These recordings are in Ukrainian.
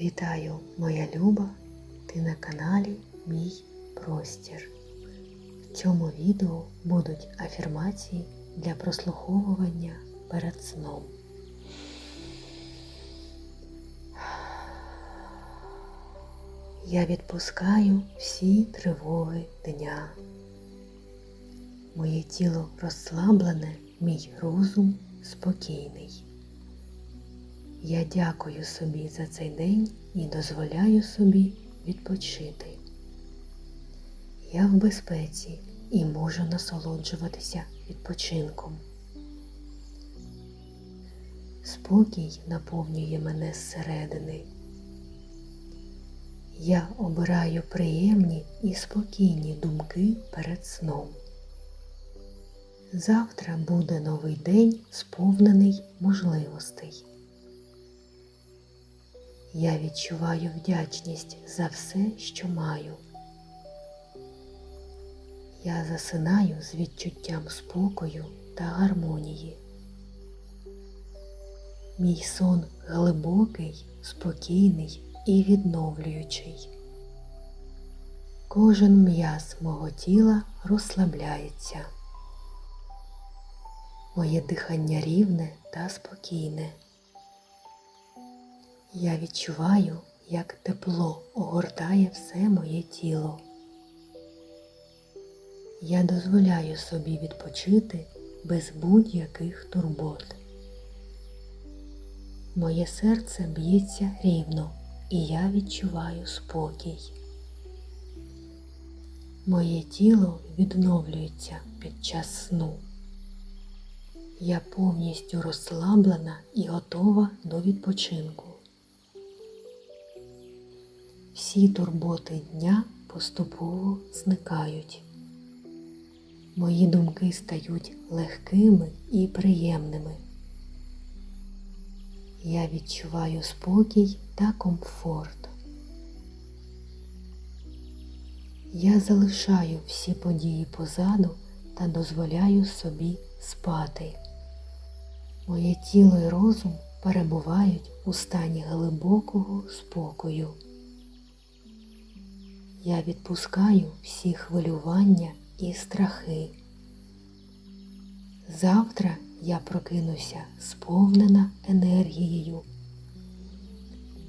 Вітаю, моя люба! Ти на каналі Мій Простір. В цьому відео будуть афірмації для прослуховування перед сном. Я відпускаю всі тривоги дня. Моє тіло розслаблене, мій розум спокійний. Я дякую собі за цей день і дозволяю собі відпочити. Я в безпеці і можу насолоджуватися відпочинком. Спокій наповнює мене зсередини. Я обираю приємні і спокійні думки перед сном. Завтра буде новий день, сповнений можливостей. Я відчуваю вдячність за все, що маю. Я засинаю з відчуттям спокою та гармонії. Мій сон глибокий, спокійний і відновлюючий. Кожен м'яз мого тіла розслабляється. Моє дихання рівне та спокійне. Я відчуваю, як тепло огортає все моє тіло. Я дозволяю собі відпочити без будь-яких турбот. Моє серце б'ється рівно і я відчуваю спокій. Моє тіло відновлюється під час сну. Я повністю розслаблена і готова до відпочинку. Всі турботи дня поступово зникають. Мої думки стають легкими і приємними. Я відчуваю спокій та комфорт. Я залишаю всі події позаду та дозволяю собі спати. Моє тіло і розум перебувають у стані глибокого спокою. Я відпускаю всі хвилювання і страхи. Завтра я прокинуся сповнена енергією.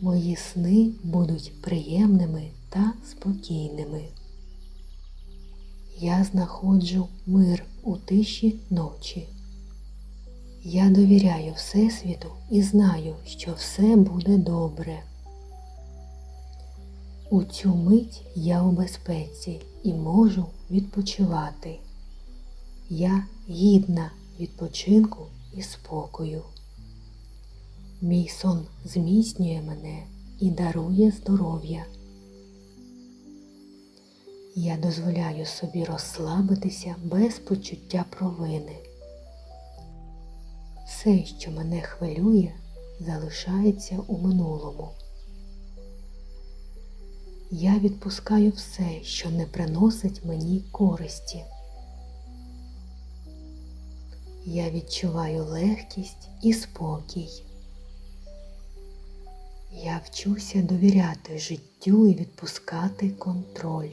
Мої сни будуть приємними та спокійними. Я знаходжу мир у тиші ночі. Я довіряю Всесвіту і знаю, що все буде добре. У цю мить я у безпеці і можу відпочивати. Я гідна відпочинку і спокою. Мій сон зміцнює мене і дарує здоров'я. Я дозволяю собі розслабитися без почуття провини. Все, що мене хвилює, залишається у минулому. Я відпускаю все, що не приносить мені користі. Я відчуваю легкість і спокій. Я вчуся довіряти життю і відпускати контроль.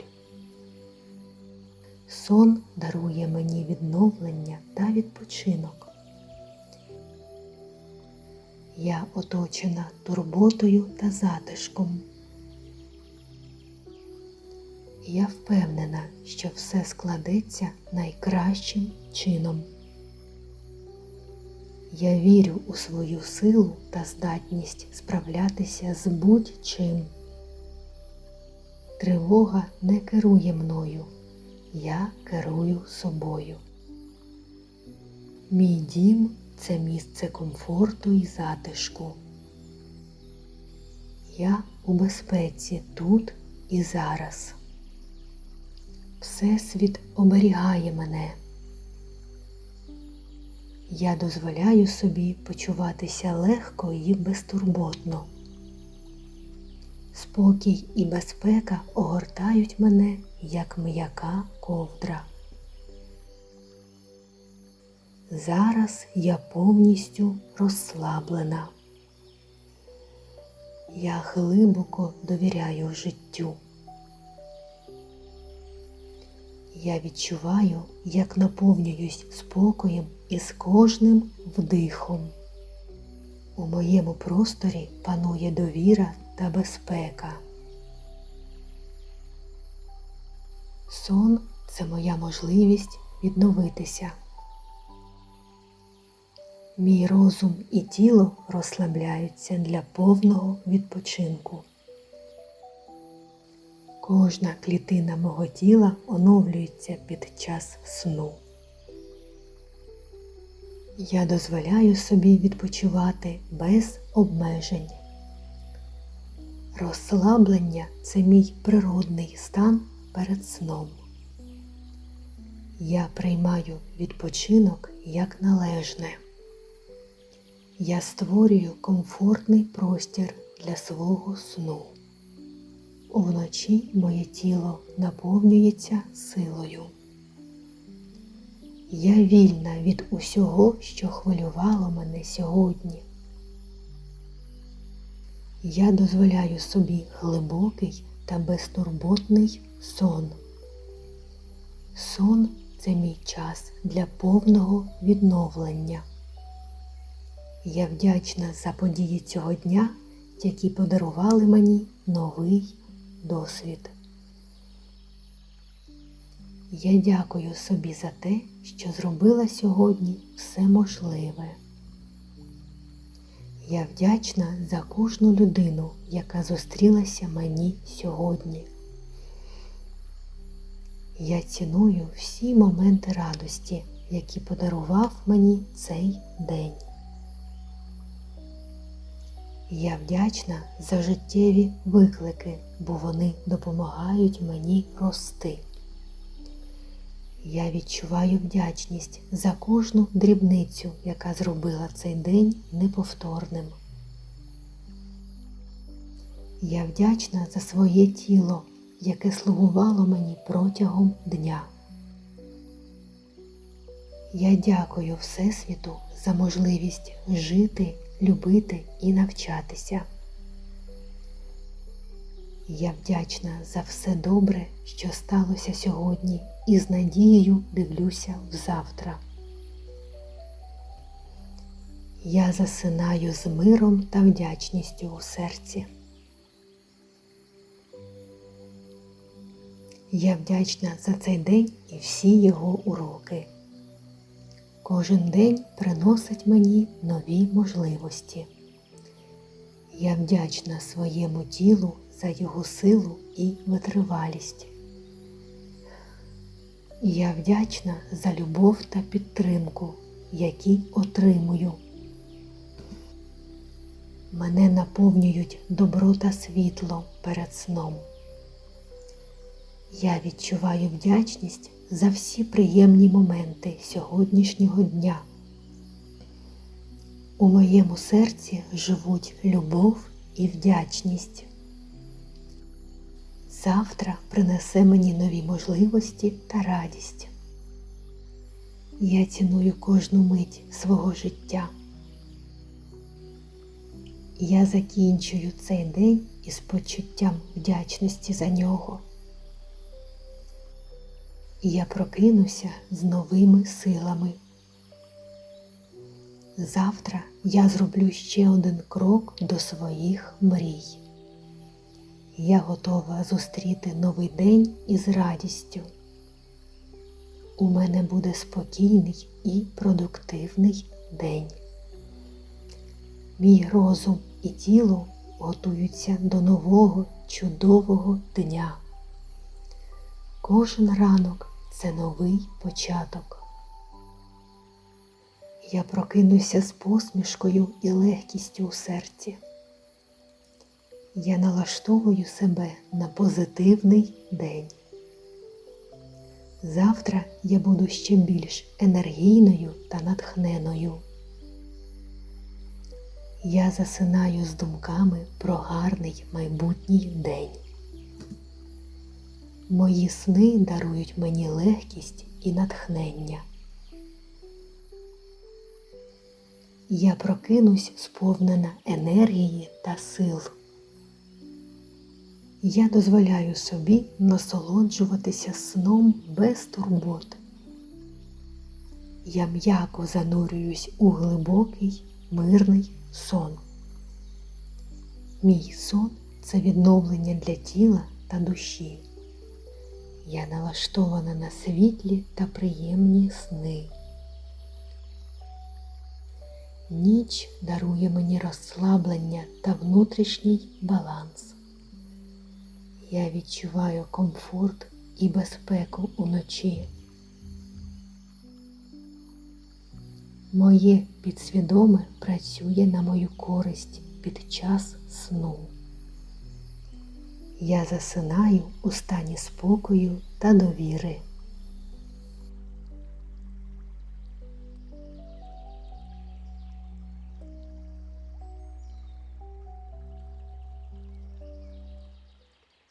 Сон дарує мені відновлення та відпочинок. Я оточена турботою та затишком. Я впевнена, що все складеться найкращим чином. Я вірю у свою силу та здатність справлятися з будь-чим. Тривога не керує мною, я керую собою. Мій дім це місце комфорту і затишку. Я у безпеці тут і зараз. Всесвіт оберігає мене. Я дозволяю собі почуватися легко і безтурботно. Спокій і безпека огортають мене, як м'яка ковдра. Зараз я повністю розслаблена. Я глибоко довіряю життю. Я відчуваю, як наповнююсь спокоєм із кожним вдихом. У моєму просторі панує довіра та безпека. Сон це моя можливість відновитися. Мій розум і тіло розслабляються для повного відпочинку. Кожна клітина мого тіла оновлюється під час сну. Я дозволяю собі відпочивати без обмежень. Розслаблення це мій природний стан перед сном. Я приймаю відпочинок як належне. Я створюю комфортний простір для свого сну. Вночі моє тіло наповнюється силою. Я вільна від усього, що хвилювало мене сьогодні. Я дозволяю собі глибокий та безтурботний сон. Сон це мій час для повного відновлення. Я вдячна за події цього дня, які подарували мені новий досвід. Я дякую собі за те, що зробила сьогодні все можливе. Я вдячна за кожну людину, яка зустрілася мені сьогодні. Я ціную всі моменти радості, які подарував мені цей день. Я вдячна за життєві виклики, бо вони допомагають мені рости. Я відчуваю вдячність за кожну дрібницю, яка зробила цей день неповторним. Я вдячна за своє тіло, яке слугувало мені протягом дня. Я дякую Всесвіту за можливість жити, любити і навчатися. Я вдячна за все добре, що сталося сьогодні, і з надією дивлюся в завтра. Я засинаю з миром та вдячністю у серці. Я вдячна за цей день і всі його уроки. Кожен день приносить мені нові можливості. Я вдячна своєму тілу за його силу і витривалість. Я вдячна за любов та підтримку, які отримую. Мене наповнюють добро та світло перед сном. Я відчуваю вдячність за всі приємні моменти сьогоднішнього дня. У моєму серці живуть любов і вдячність. Завтра принесе мені нові можливості та радість. Я ціную кожну мить свого життя. Я закінчую цей день із почуттям вдячності за нього. І я прокинуся з новими силами. Завтра я зроблю ще один крок до своїх мрій. Я готова зустріти новий день із радістю. У мене буде спокійний і продуктивний день. Мій розум і тіло готуються до нового чудового дня. Кожен ранок це новий початок. Я прокинуся з посмішкою і легкістю у серці. Я налаштовую себе на позитивний день. Завтра я буду ще більш енергійною та натхненою. Я засинаю з думками про гарний майбутній день. Мої сни дарують мені легкість і натхнення. Я прокинусь сповнена енергії та сил. Я дозволяю собі насолоджуватися сном без турбот. Я м'яко занурююсь у глибокий, мирний сон. Мій сон це відновлення для тіла та душі. Я налаштована на світлі та приємні сни. Ніч дарує мені розслаблення та внутрішній баланс. Я відчуваю комфорт і безпеку уночі. Моє підсвідоме працює на мою користь під час сну. Я засинаю у стані спокою та довіри.